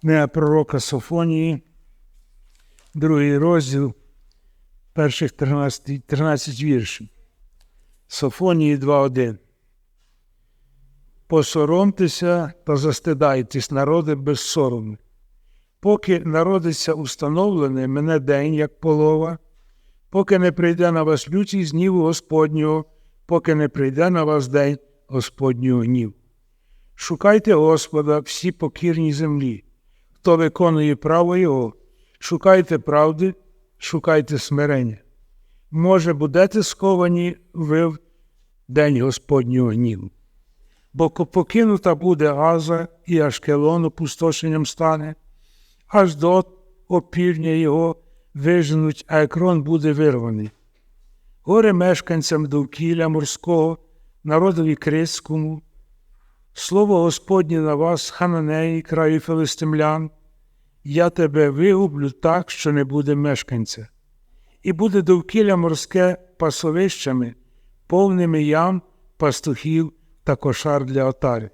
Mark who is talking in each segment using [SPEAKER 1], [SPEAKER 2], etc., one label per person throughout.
[SPEAKER 1] книга пророка Софонії, другий розділ, перших 13, 13 віршів. Софонії 2.1. Посоромтеся та застидайтесь, народи безсоромні. Поки народиться установлений мене день, як полова, поки не прийде на вас лютість гніву Господнього, поки не прийде на вас день Господнього гніву. Шукайте Господа всі покірні землі, хто виконує право Його, шукайте правди, шукайте смирення. Може, будете сковані ви в день Господнього гніву. Бо покинута буде Газа і Ашкелон опустошенням стане, аж до опівдня його виженуть, а екрон буде вирваний. Горе мешканцям довкілля морського, народові Критському, Слово Господнє на вас, хананеї, краю филистимлян, я тебе вигублю так, що не буде мешканця, і буде довкілля морське пасовищами, повними ям, пастухів та кошар для отарів.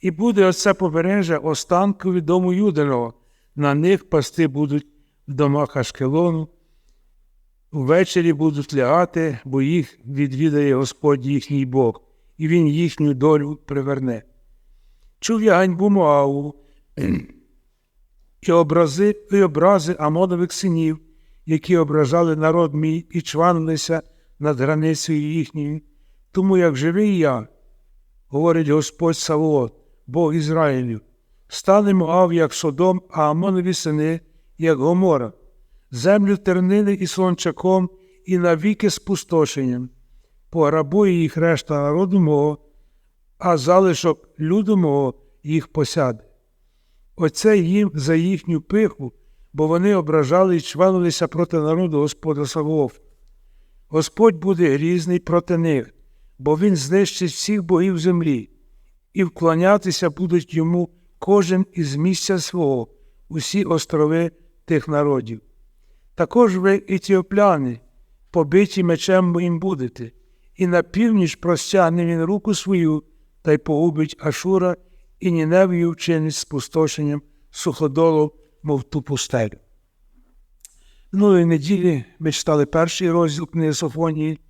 [SPEAKER 1] І буде оце побережжя останкові дому Юдиного, на них пасти будуть в домах Ашкелону, ввечері будуть лягати, бо їх відвідає Господь їхній Бог, і Він їхню долю приверне. Чув я ганьбу Моаву, і образи, і образи Амонових синів, які ображали народ мій і чванилися над границею їхньою. Тому як живий я, говорить Господь Савоот, Бог Ізраїлю, стане Моав, як Содом, а Амонові сини, як Гомора, землю тернини і слончаком, і навіки спустошенням. Пограбує їх решта народу мого, а залишок люду мого їх посяде. Оце їм за їхню пиху, бо вони ображали і чвалилися проти народу Господа Савов. Господь буде грізний проти них, бо Він знищить всіх богів землі, і вклонятися будуть йому кожен із місця свого, усі острови тих народів. Також ви, етіопляни, побиті мечем моїм будете, і на північ простягне він руку свою та й погубить Ашура і Ніневію вчинить спустошенням суходолу, мов ту пустелю. Минулої неділі ми читали перший розділ книги Софонії,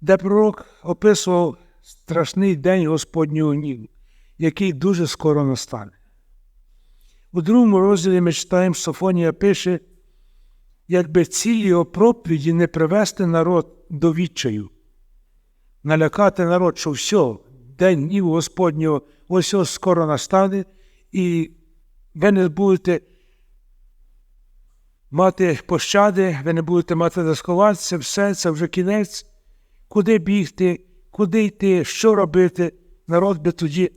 [SPEAKER 1] де пророк описував страшний день Господнього гніву, який дуже скоро настане. У другому розділі ми читаємо, Софонія пише, якби ціль його проповіді не привести народ до відчаю, налякати народ, що все, день гніву Господнього ось ось скоро настане, і ви не будете мати пощади, ви не будете мати дисховатися все, це вже кінець. Куди бігти, куди йти, що робити, народ би тоді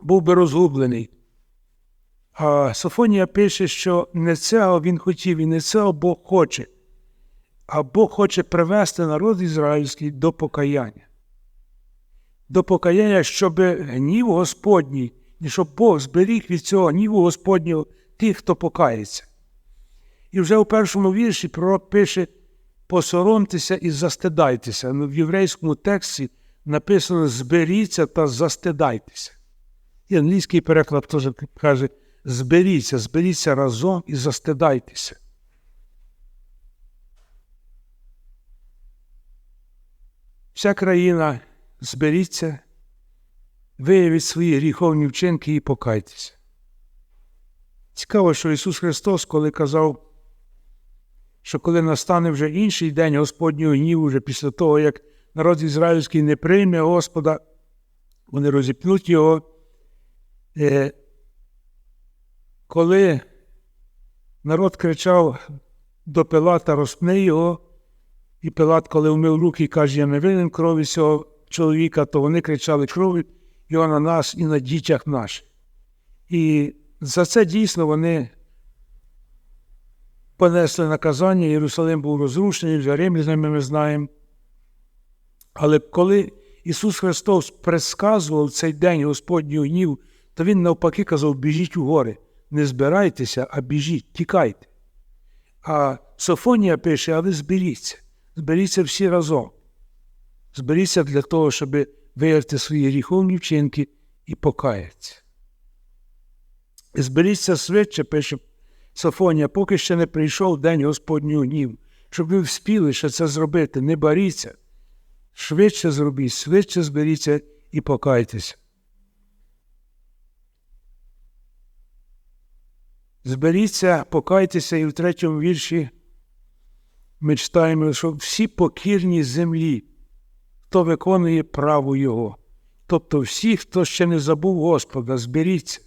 [SPEAKER 1] був би розгублений. А Софонія пише, що не цього він хотів і не цього Бог хоче, а Бог хоче привести народ ізраїльський до покаяння. До покаяння, щоб гнів Господній, і щоб Бог зберіг від цього гніву Господнього тих, хто покається. І вже у першому вірші пророк пише: посоромтеся і застидайтеся. Ну, В єврейському тексті написано зберіться та застидайтеся. І англійський переклад теж каже: зберіться, зберіться разом і застидайтеся. Вся країна зберіться, виявіть свої гріховні вчинки і покайтеся. Цікаво, що Ісус Христос, коли казав, що коли настане вже інший день Господнього гніву, вже після того, як народ ізраїльський не прийме Господа, вони розіпнуть його. Е, коли народ кричав до Пилата, розпни його, і Пилат, коли вмив руки і каже, я не винен крові цього чоловіка, то вони кричали крові його на нас і на дітях наших. І за це дійсно вони понесли наказання, Єрусалим був розрушений, вже римлянами ми знаємо. Але коли Ісус Христос предсказував цей день Господнього гніву, то Він навпаки казав, біжіть у гори, не збирайтеся, а біжіть, тікайте. А Софонія пише, а ви зберіться, зберіться всі разом. Зберіться для того, щоб виявити свої гріховні вчинки і покаятися. Зберіться швидше, пише Софонія, поки ще не прийшов день Господній гнів, щоб ви вспіли ще це зробити, не боріться. Швидше зробіть, швидше зберіться і покайтеся. Зберіться, покайтеся, і в третьому вірші ми читаємо, що всі покірні землі, хто виконує право Його. Тобто всі, хто ще не забув Господа, зберіться.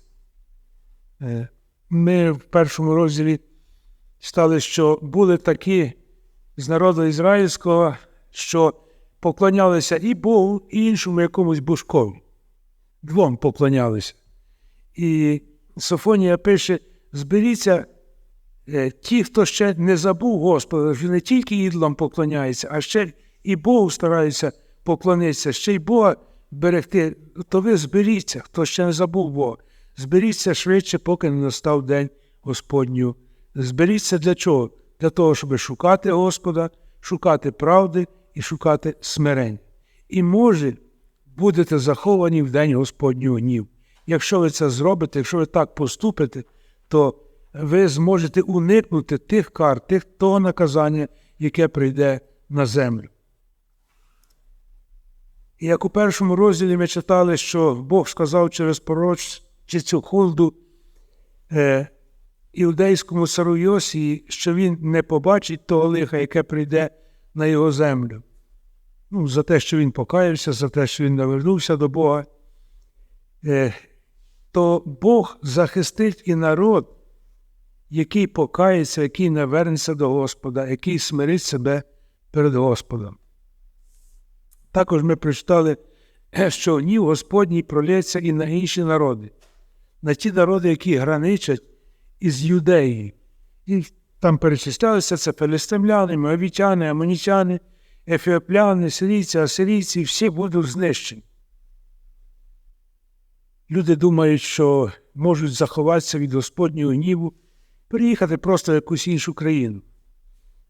[SPEAKER 1] Е, Ми в першому розділі читали, що були такі з народу ізраїльського, що поклонялися і Богу, і іншому якомусь божкові. Двом поклонялися. І Софонія пише: зберіться ті, хто ще не забув Господа, не тільки ідолам поклоняється, а ще і Богу стараються поклонитися, ще й Бога берегти, то ви зберіться, хто ще не забув Бога. Зберіться швидше, поки не настав день Господню. Зберіться для чого? Для того, щоб шукати Господа, шукати правди і шукати смирень. І може будете заховані в день Господнього гнів. Якщо ви це зробите, якщо ви так поступите, то ви зможете уникнути тих кар, тих того наказання, яке прийде на землю. Як у першому розділі ми читали, що Бог сказав через пророчицю Хулду е, іудейському цару Йосії, що він не побачить того лиха, яке прийде на його землю. Ну, За те, що він покаявся, за те, що він навернувся до Бога, е, то Бог захистить і народ, який покається, який навернеться до Господа, який смирить себе перед Господом. Також ми прочитали, що гнів Господній пролється і на інші народи, на ті народи, які граничать із юдеї. І там перечислялися це филистимляни, моавітяни, амонітяни, ефіопляни, сирійці, асирійці, всі будуть знищені. Люди думають, що можуть заховатися від Господнього гніву, приїхати просто в якусь іншу країну.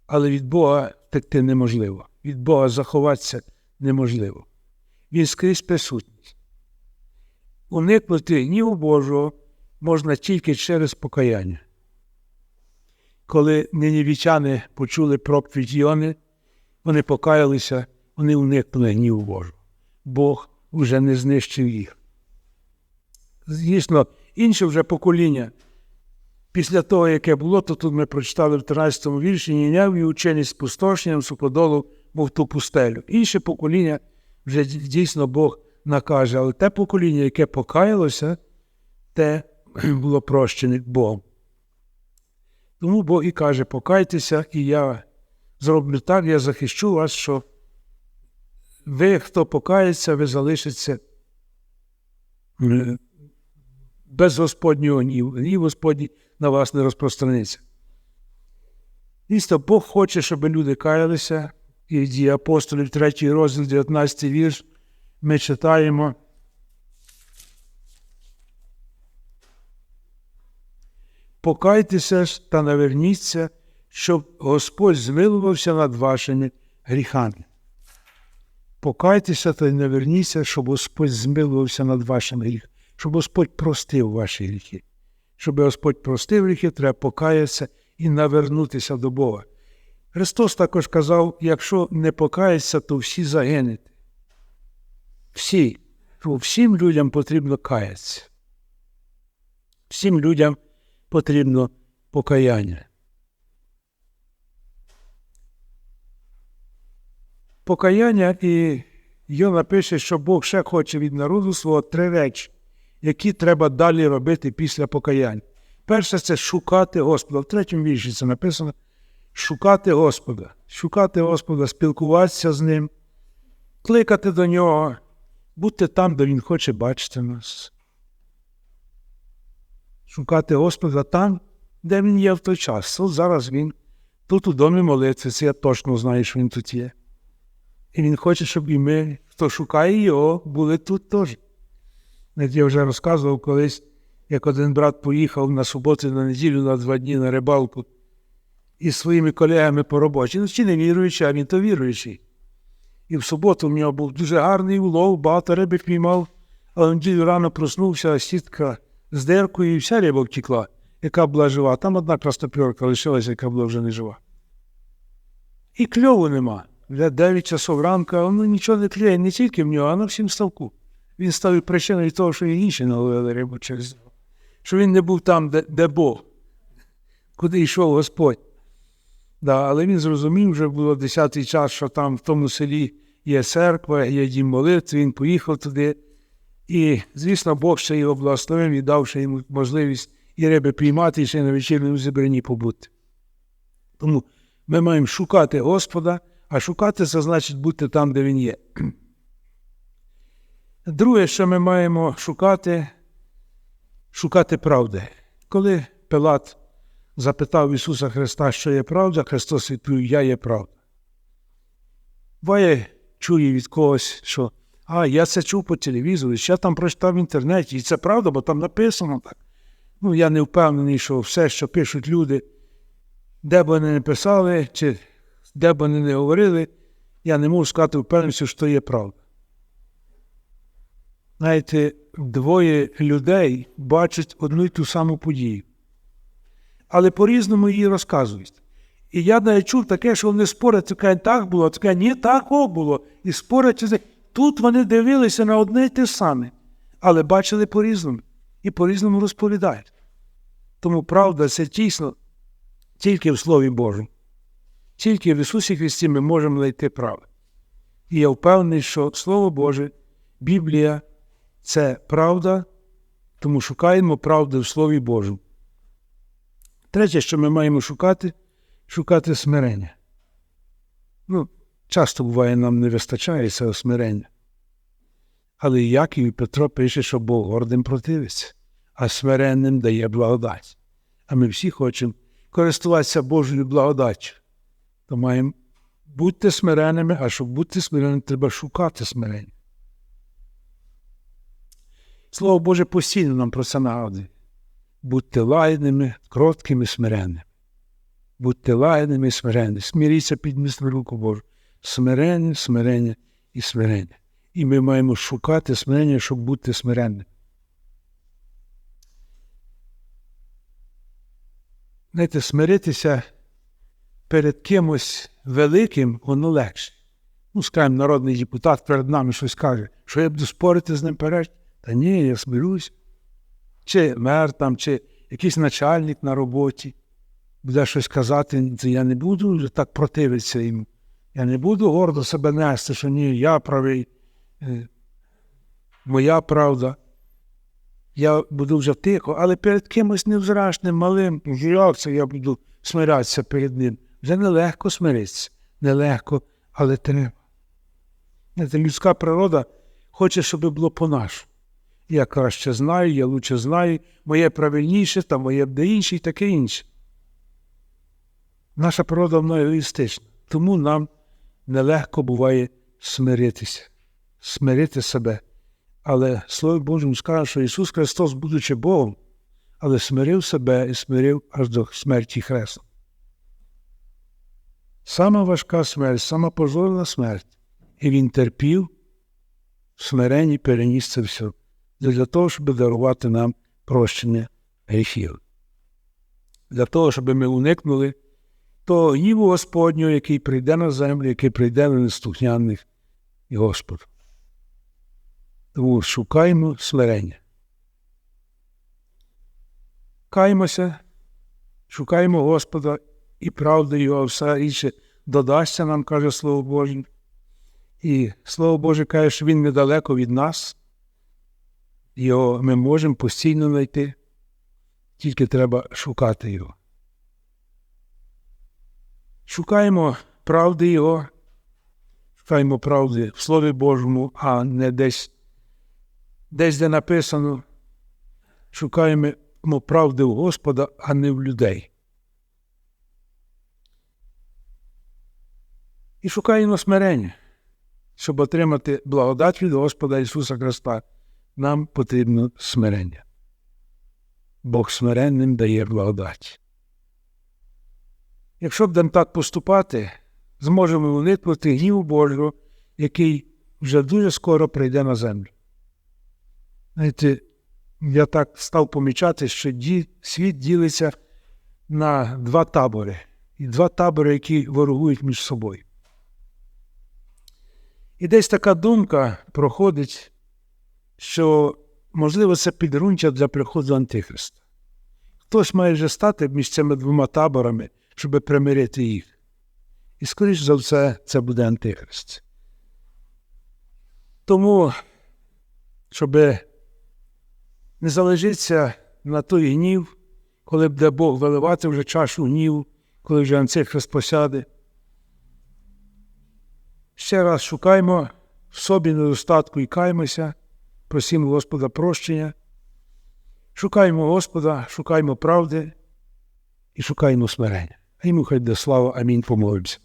[SPEAKER 1] Але від Бога втекти неможливо. Від Бога заховатися неможливо. Він скрізь присутність. Уникнути гніву Божого можна тільки через покаяння. Коли нинівічани почули проповідь Йони, вони покаялися, вони уникнули гніву Божого. Бог вже не знищив їх. Звісно, інше вже покоління. Після того, яке було, то тут ми прочитали в 13 му вірші Ніняв і ученість спустошенням суходолу, мов ту пустелю. Інше покоління вже дійсно Бог накаже, але те покоління, яке покаялося, те було прощене Богом. Тому Бог і каже, покайтеся, і я зроблю так, я захищу вас, що ви, хто покається, ви залишиться без Господнього гніву. Гнів Господній на вас не розпространиться. Дійсно, Бог хоче, щоб люди каялися, і дії апостолів, 3 розділ, 19 вірш, ми читаємо. Покайтеся ж та наверніться, щоб Господь змилувався над вашими гріхами. Покайтеся та наверніться, щоб Господь змилувався над вашими гріхами, щоб Господь простив ваші гріхи. Щоб Господь простив гріхи, треба покаятися і навернутися до Бога. Христос також казав: якщо не покається, то всі загинете. Всі, всім людям потрібно каятися. Всім людям потрібно покаяння. Покаяння і Йона пише, що Бог ще хоче від народу свого три речі, які треба далі робити після покаяння. Перше це шукати Господа. В третьому вірші це написано шукати Господа, шукати Господа, спілкуватися з Ним, кликати до Нього, бути там, де Він хоче бачити нас. Шукати Господа там, де Він є в той час. От зараз Він тут у домі молитви, це я точно знаю, що Він тут є. І Він хоче, щоб і ми, хто шукає Його, були тут теж. Я вже розказував колись, як один брат поїхав на суботу на неділю на два дні на рибалку із своїми колегами по роботі. Ну, чи не віруючий, а він то віруючий. І в суботу в нього був дуже гарний улов, багато риби піймав, але в неділю рано проснувся, сітка з диркою і вся риба втекла, яка була жива. Там одна крастоперка лишилася, яка була вже не жива. І кльову нема. Вже 9 часов ранку, воно нічого не клює, не тільки в нього, а на всім ставку. Він став причиною того, що і інші наловили рибу через нього. Що він не був там, де, де Бог, куди йшов Господь. Да, але він зрозумів, вже було 10-й час, що там в тому селі є церква, є дім молитви, він поїхав туди. І, звісно, Бог ще його благословив і дав ще йому можливість і риби піймати, і ще на вечірньому зібранні побути. Тому ми маємо шукати Господа, а шукати це значить бути там, де Він є. Друге, що ми маємо шукати, шукати правди. Коли Пилат запитав Ісуса Христа, що є правда, Христос відповів, Я є правда. Буває, чує від когось, що а, я це чув по телевізору, ще там прочитав в інтернеті, і це правда, бо там написано так. Ну, я не впевнений, що все, що пишуть люди, де б вони не писали, чи де б вони не говорили, я не можу сказати впевненості, що є правда. Знаєте, двоє людей бачать одну й ту саму подію, але по-різному її розказують. І я навіть чув таке, що вони спорять, таке так було, таке ні, так було. І спорять. Тут вони дивилися на одне й те саме, але бачили по-різному і по-різному розповідають. Тому правда це тісно тільки в Слові Божому. Тільки в Ісусі Христі ми можемо знайти правду. І я впевнений, що Слово Боже, Біблія це правда, тому шукаємо правди в Слові Божому. Третє, що ми маємо шукати, шукати смирення. Ну, часто буває, нам не вистачає цього смирення. Але Яків і Петро пише, що Бог гордим противиться, а смиренним дає благодать. А ми всі хочемо користуватися Божою благодаттю. То маємо бути смиренними, а щоб бути смиренними, треба шукати смирення. Слово Боже постійно нам про це нагадує. Будьте лагідними, кроткими, смиренними. Будьте лагідними і смиренними. Сміріться під міцну руку Божу. Смирення, смирення і смирення. І ми маємо шукати смирення, щоб бути смиренними. Знаєте, смиритися перед кимось великим, воно легше. Ну, скажімо, народний депутат перед нами щось каже, що я буду спорити з ним перед. Та ні, я смирюсь. Чи мер там, чи якийсь начальник на роботі буде щось казати, я не буду так противитися йому. Я не буду гордо себе нести, що ні, я правий, е, моя правда. Я буду вже тихо, але перед кимось невзрачним, малим, як це я буду смиратися перед ним. Вже нелегко смиритися, нелегко, але треба. Людська природа хоче, щоб було по-нашому. Я краще знаю, я лучше знаю, моє правильніше, та моє буде інше і таке інше. Наша природа вона егоїстична, тому нам нелегко буває смиритися, смирити себе. Але Слово Божому скаже, що Ісус Христос, будучи Богом, але смирив себе і смирив аж до смерті Хреста. Сама важка смерть, сама позорна смерть. І Він терпів, в смиренні переніс це все для того, щоб дарувати нам прощення гріхів. Для того, щоб ми уникнули того гніву Господнього, який прийде на землю, який прийде на неслухняних і Господу. Тому шукаємо смирення. Каємося, шукаємо Господа і правди Його, все інше додасться нам, каже Слово Боже. І Слово Боже каже, що Він недалеко від нас. Його ми можемо постійно знайти, тільки треба шукати його. Шукаємо правди Його, шукаємо правди в Слові Божому, а не десь, десь де написано. Шукаємо правди у Господа, а не в людей. І шукаємо смирення, щоб отримати благодать від Господа Ісуса Христа нам потрібно смирення. Бог смиренним дає благодать. Якщо будемо так поступати, зможемо уникнути гніву Божого, який вже дуже скоро прийде на землю. Знаєте, я так став помічати, що світ ділиться на два табори. І два табори, які ворогують між собою. І десь така думка проходить, що, можливо, це підґрунтя для приходу Антихриста. Хтось має вже стати між цими двома таборами, щоб примирити їх. І, скоріш за все, це буде Антихрист. Тому, щоб не залежитися на той гнів, коли буде Бог виливати вже чашу гніву, коли вже Антихрист посяде. Ще раз шукаймо в собі недостатку і каймося, просимо Господа прощення. шукаємо Господа, шукаємо правди і шукаємо смирення. А йому хай де слава. Амінь. Помолимося.